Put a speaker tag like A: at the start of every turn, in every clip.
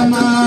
A: amar.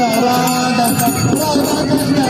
A: Radha Radha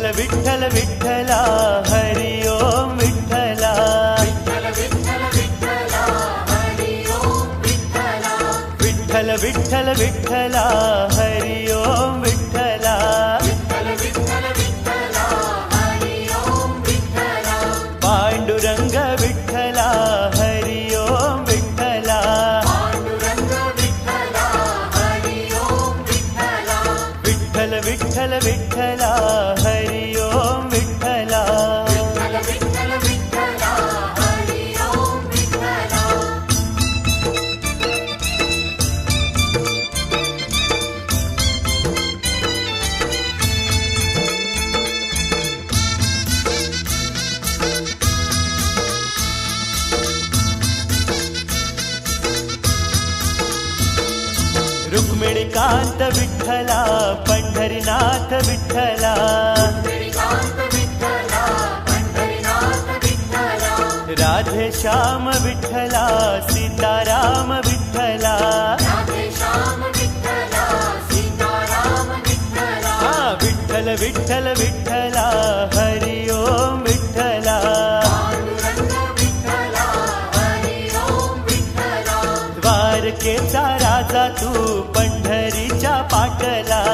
A: Vitthala Vitthala Vitthala Hari ఓం విఠల. విఠల విఠల విఠల रुक्मिणीकांत विठ्ठला पंढरीनाथ विठ्ठला राधे श्याम विठ्ठला सीताराम विठ्ठला हा विठ्ठल विठ्ठल विठ्ठला करा